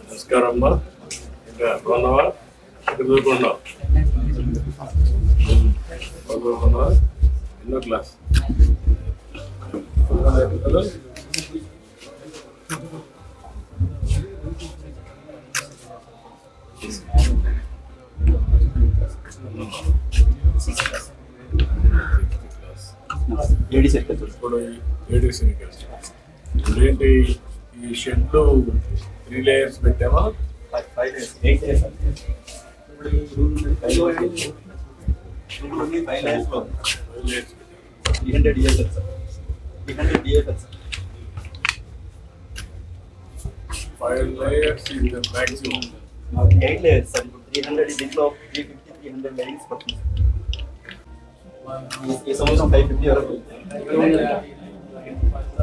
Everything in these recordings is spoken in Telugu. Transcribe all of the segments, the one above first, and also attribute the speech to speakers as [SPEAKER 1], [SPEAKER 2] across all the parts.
[SPEAKER 1] నమస్కారం అమ్మా. ఇంకా కొన్నావా ఇక్కడ చదువుకున్నావు ఎన్నో క్లాస్?
[SPEAKER 2] ఏడి సెక్టర్
[SPEAKER 1] ఇప్పుడు లేడీస్ ఇప్పుడు ఏంటి ఈ షెడ్లు three layers పెట్టామా
[SPEAKER 2] five days eight days five డేస్లో
[SPEAKER 1] five layers
[SPEAKER 2] three hundred DFL sir three hundred DFL sir
[SPEAKER 1] five layers is the maximum.
[SPEAKER 2] Eight layers sir. ఇప్పుడు త్రీ హండ్రెడ్ దీంట్లో three fifty three hundred lines పడుతుంది. ఈ- సంవత్సరం ఫైవ్ ఫిఫ్టీ వరకు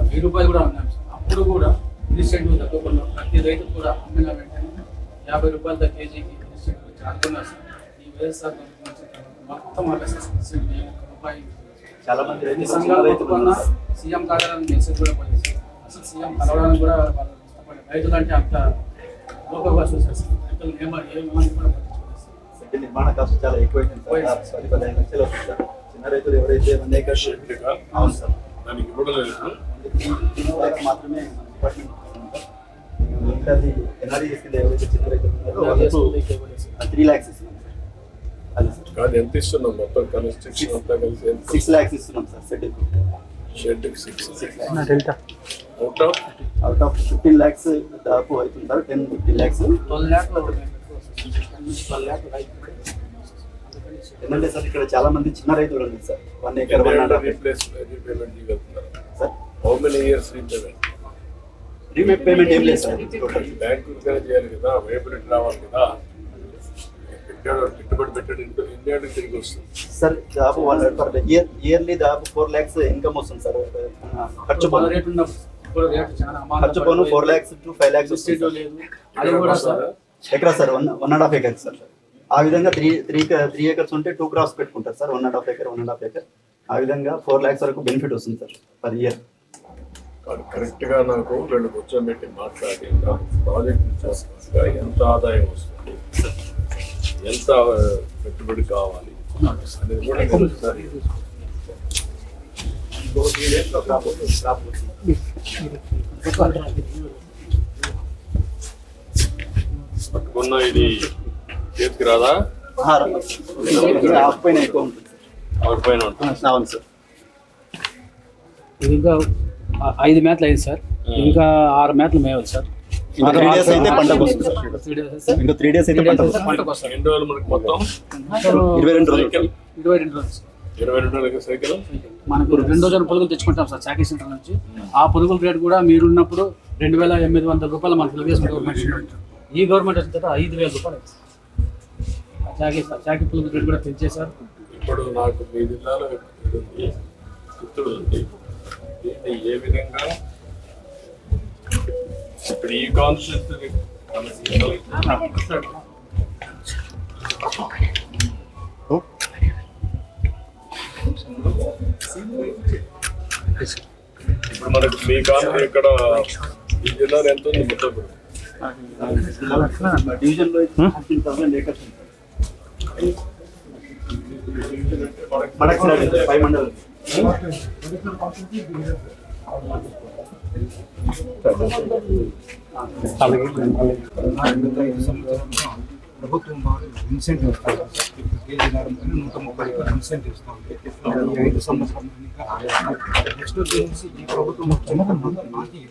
[SPEAKER 3] వెయ్యి రూపాయలు కూడా ఉన్నాం. అప్పుడు కూడా ఇన్స్టెంట్ తగ్గకుండా ప్రతి రైతు కూడా అమ్మిన వెంటనే యాభై రూపాయల కేజీకి ఇన్స్టెంట్ చాలుకున్నారు సార్. ఈ వైఎస్ఆర్ మొత్తం ఆపేస్తారు రూపాయి
[SPEAKER 2] చాలా మంది రైతులు
[SPEAKER 3] సంఘాలు
[SPEAKER 2] ఉన్నారు. సార్.
[SPEAKER 3] సీఎం కార్యాలయం మెసేజ్ కూడా పోయింది. అసలు సీఎం కలవడానికి కూడా వాళ్ళు ఇష్టపడలేదు. రైతులు అంటే అంత లోపగా చూసారు సార్. రైతులు ఏమ ఏమని కూడా పట్టించుకోలేదు
[SPEAKER 2] నిర్మాణ కాస్ట్ చాలా ఎక్కువ అవుతుంది సార్. పది పదిహేను లక్షలు వస్తుంది రైతులు ఎవరైతే ఏకర్
[SPEAKER 1] షెడ్లుగా
[SPEAKER 2] అవును సార్.
[SPEAKER 1] దానికి ఇవ్వడలేదు
[SPEAKER 2] మాత్రమే. మిగతాది ఎన్ఆర్ఈఎస్ కింద ఎవరైతే చిన్న రైతులు త్రీ ల్యాక్స్ ఇస్తున్నాం సార్. అది సార్.
[SPEAKER 1] కానీ ఎంత ఇస్తున్నాం? మొత్తం కన్స్ట్రక్షన్ అంతా కలిసి
[SPEAKER 2] సిక్స్ ల్యాక్స్ ఇస్తున్నాం
[SPEAKER 1] sir
[SPEAKER 2] six lakhs
[SPEAKER 1] out of
[SPEAKER 2] out of fifteen lakhs దాపు అవుతుంది sir ten fifteen lakhs
[SPEAKER 3] twelve ల్యాక్లు twelve ల్యాక్లు
[SPEAKER 2] ఎందుకంటే సార్ ఇక్కడ చాలా మంది చిన్న రైతులు ఉన్నారు sir. One
[SPEAKER 1] acre one and
[SPEAKER 2] sir
[SPEAKER 1] how many years repayment
[SPEAKER 2] remake payment ఏం లేదు సార్
[SPEAKER 1] బ్యాంకు చేయాలి కదా వేబిలిటీ రావాలి కదా
[SPEAKER 2] సార్ దాపు వన్ పర్ ఇయర్ ఇయర్లీ దాపు ఫోర్ ల్యాక్స్ ఇన్కమ్ వస్తుంది సార్ ఖర్చు ఖర్చు పోను four lakhs to five lakhs
[SPEAKER 3] district
[SPEAKER 2] వస్తుంది
[SPEAKER 3] లేదు. అది కూడా సార్
[SPEAKER 2] ఎకరా sir one one and half acre sir. ఆ విధంగా త్రీ త్రీ త్రీ ఏకర్స్ ఉంటే టూ క్రాస్ పెట్టుకుంటారు sir. One and half acre one and half acre ఆ విధంగా ఫోర్ ల్యాక్స్ వరకు బెనిఫిట్ వస్తుంది సార్ పర్ ఇయర్
[SPEAKER 1] కానీ కరెక్ట్గా నాకు వీళ్ళు కూర్చోబెట్టి మాట్లాడి ప్రాజెక్ట్ చేస్తున్నట్టుగా ఎంత ఆదాయం వస్తుంది? ఎంత పెట్టుబడి కావాలి? అనేది కూడా పట్టుకున్న ఇది చేతికి రాదా
[SPEAKER 2] హాఫ్ పైన ఎక్కువ ఉంటుంది.
[SPEAKER 1] ఆవిడ పైన ఉంటుంది
[SPEAKER 2] సార్ అవును సార్.
[SPEAKER 3] ఇది ఇంకా ఐదు మేతలు అయింది సార్. ఇంకా ఆరు మేతలు మేవాలి సార్.
[SPEAKER 2] ఇంకా త్రీ డేస్ అయితే పంటకు వస్తుంది. సార్.
[SPEAKER 3] త్రీ డేస్ అయితే
[SPEAKER 2] ఇంకా త్రీ డేస్ అయితే
[SPEAKER 3] త్రీ
[SPEAKER 2] పంట
[SPEAKER 3] డేస్ అయితే
[SPEAKER 2] వస్తుంది.
[SPEAKER 3] పంటకు వస్తారు
[SPEAKER 1] ఎన్ని రోజులు మనకి మొత్తం?
[SPEAKER 2] ఇరవై రెండు రోజులు.
[SPEAKER 3] ఇరవై రెండు రోజులు సార్.
[SPEAKER 1] ఇరవై రెండు రోజులకి సైకిల్?
[SPEAKER 3] మనకు రెండు రోజుల పురుగులు తెచ్చుకుంటాం సార్ చాకీ సెంటర్ నుంచి. ఆ పురుగుల రేట్ కూడా మీరున్నప్పుడు రెండు వేల ఎనిమిది వందల రూపాయలు మన తెలుగుదేశం గవర్నమెంట్. ఈ గవర్నమెంట్ వచ్చిన తర్వాత ఐదు వేల రూపాయలు చాకీ సార్ చాకీ పురుగుల రేట్ కూడా పెంచేశారు
[SPEAKER 1] ఇప్పుడు నాకు మీ జిల్లాలో చిత్తూరు ఉంది దీన్ని ఏ విధంగా ఇప్పుడు ఈ కాన్స్టిట్యూన్సీ ఇప్పుడు మనకు మీ కాన్స్టిట్యూన్సీ ఇక్కడ ఈ జిల్లాలో ఎంత ఉంది మొత్తం ఇప్పుడు?
[SPEAKER 2] డివిజన్లో fifteen thousand acres sir five మండలం
[SPEAKER 4] ప్రభుత్వం వారు ఇన్సెంటివ్ ఇస్తారు నూట ముప్పై ఇన్సెంటివ్ ఇస్తాం ఈ ఐదు సంవత్సరం నెక్స్ట్ వచ్చేసి ఈ ప్రభుత్వం వచ్చిన నాటి ఈ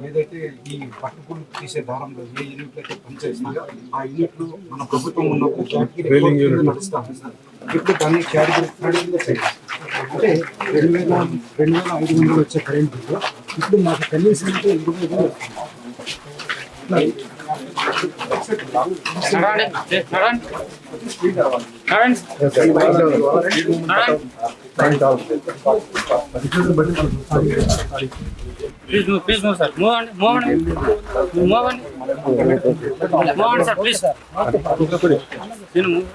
[SPEAKER 4] ఏదైతే ఈ పట్టుకులు తీసే దారంలో ఏ యూనిట్లు అయితే పనిచేస్తున్నాయో ఆ యూనిట్లు మన ప్రభుత్వం ఉన్నప్పుడు కేటగిరీ ఫోర్ కింద నడుస్తాం ఇప్పుడు దాన్ని కేటగిరీ చేయాలి అంటే రెండు వేల రెండు వేల ఐదు వందలు వచ్చే కరెంట్ ఇప్పుడు మాకు కనీసం అంటే ఇరవై వేలు
[SPEAKER 3] please move please move sir move అండి మూవ్ అండి మూవ్ అండి మూవ్ అండి సార్ ప్లీజ్ సార్ నేను మూవ్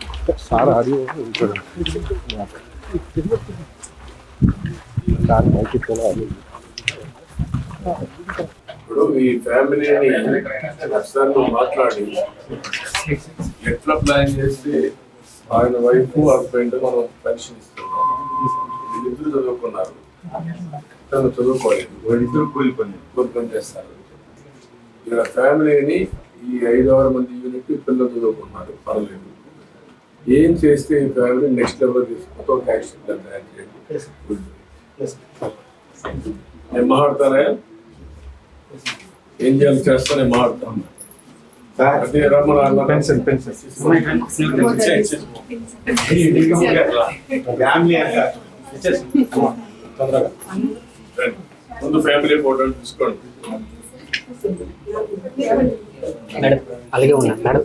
[SPEAKER 1] ఇప్పుడు ఈ ఫ్యామిలీని ఒకసారి నువ్వు మాట్లాడి ఎట్లా ప్లాన్ చేస్తే ఆయన వైఫ్ హస్బెండ్ మనం పెన్షన్ ఇస్తున్నాం? వీళ్ళిద్దరు చదువుకున్నారు. తను చదువుకోలేదు వాళ్ళిద్దరు కూలి పని కూలి పని చేస్తారు. ఇక్కడ ఫ్యామిలీని ఈ ఐదు ఆరు మంది యూనిట్ పిల్లలు చదువుకున్నారు. పర్లేదు. ఏం చేస్తే ఈ ఫ్యామిలీ నెక్స్ట్ లెవెల్ తీసుకుంటే ఒక యాక్షన్ ప్లాన్ తయారు చేయండి. నేను మాట్లాడతారా ఏం చేయాలి? చేస్తా నేను మాట్లాడతాను అదే రమ్మని పెన్షన్ పెన్షన్
[SPEAKER 5] ఫ్యామిలీ
[SPEAKER 1] ముందు ఫ్యామిలీ ఫోటో తీసుకోండి
[SPEAKER 3] మేడం అలాగే ఉన్నా మేడం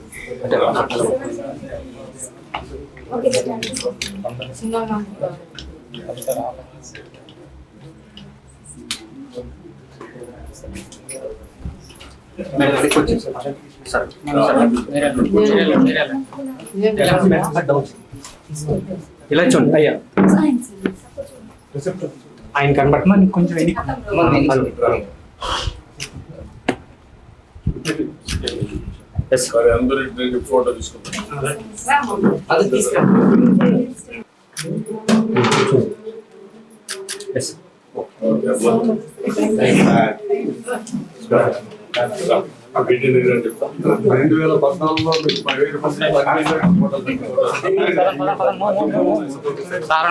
[SPEAKER 3] ఇలా చూడండి అయ్యా ఆయన కొంచెం
[SPEAKER 1] సరే అందరూ ఇటు ఫోటో తీసుకుంటాం రెండు వేల పద్నాలుగులో మీకు పదివేల మంది
[SPEAKER 3] సార్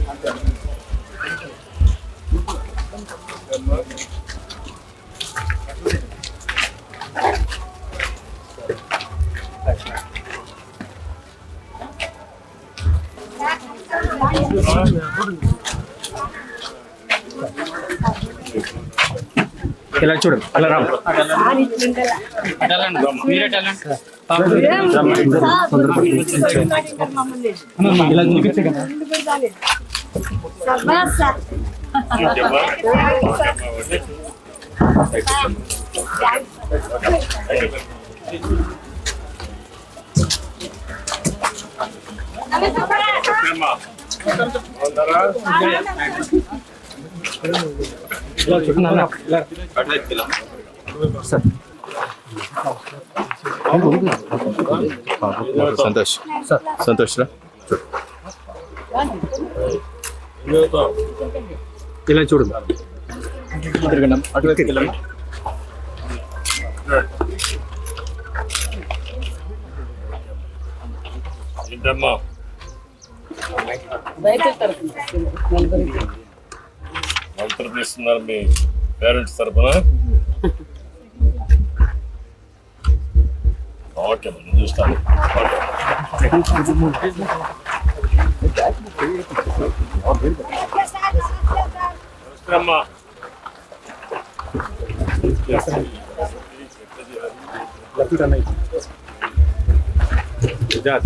[SPEAKER 3] ఇలా చూడండి అలా రామ్. మీరే ఇలా చూపించే కదా. ఇలా చూడండి అలా ఇలా సార్
[SPEAKER 5] సంతోష్.
[SPEAKER 3] సార్
[SPEAKER 5] సంతోష్ రా.
[SPEAKER 3] ఇలా చూడండి
[SPEAKER 5] తిరగండి అటువైపు
[SPEAKER 1] ఏంటమ్మా? ఆంధ్రప్రదేశ్ ప్రవేశిస్తున్నారు మీ పేరెంట్స్ తరఫున ఓకే మనం చూస్తాను అమ్మా ఇజాజ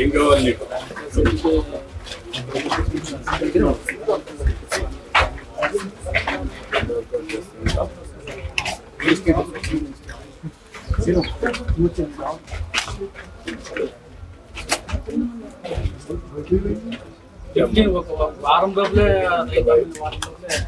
[SPEAKER 1] ఏం కావాలి నీకు?
[SPEAKER 3] ఫిఫ్టీన్ ఒక ಆರಂಭದಲ್ಲೇ ಐದು ವಾರದಲ್ಲೇ